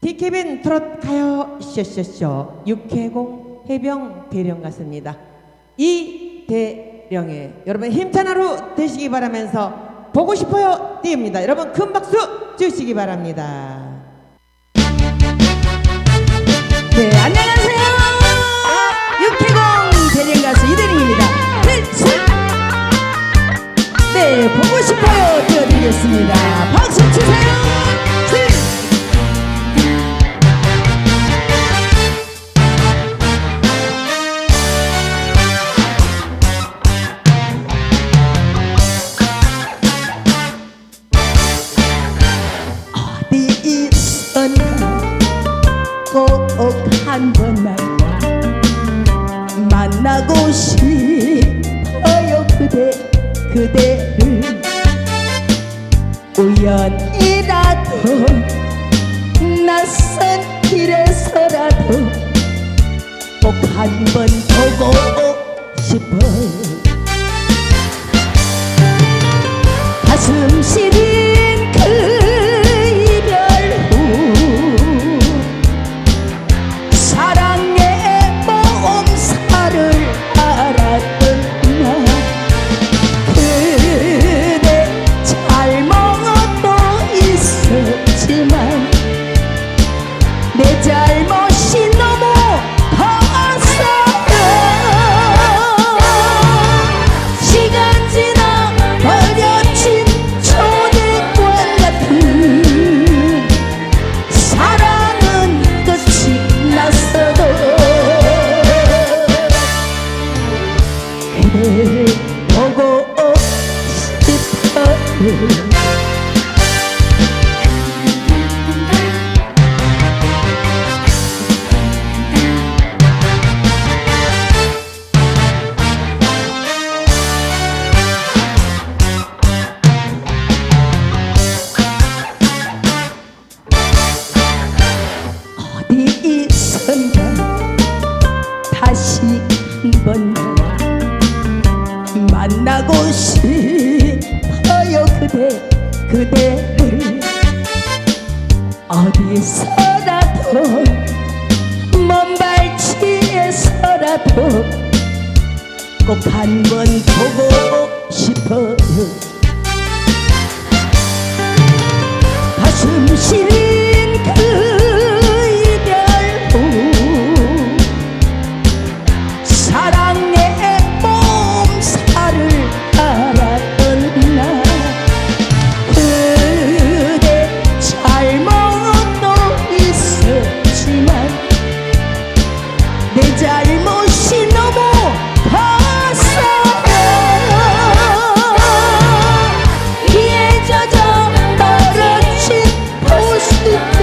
디케빈 트롯 가요 쇼쇼쇼 육해공 해병 대령 같습니다. 이 대령의 여러분 힘찬 하루 되시기 바라면서 보고 싶어요 띄웁니다. 여러분 큰 박수 주시기 바랍니다. 네, 안녕하세요. 한 번만 만나고 싶어요 그대 그대를. 우연이라도 낯선 길에서라도 꼭 한 번 보고 싶어요 내 잘못이 너무 컸어요 시간 지나 버려진 초대권 같은 사랑은 끝이 났어도 있었나 다시 한번 만나고 싶어요 그대 그대를. 어디서라도 먼 발치에서라도 꼭 한 번 보고 싶어 love.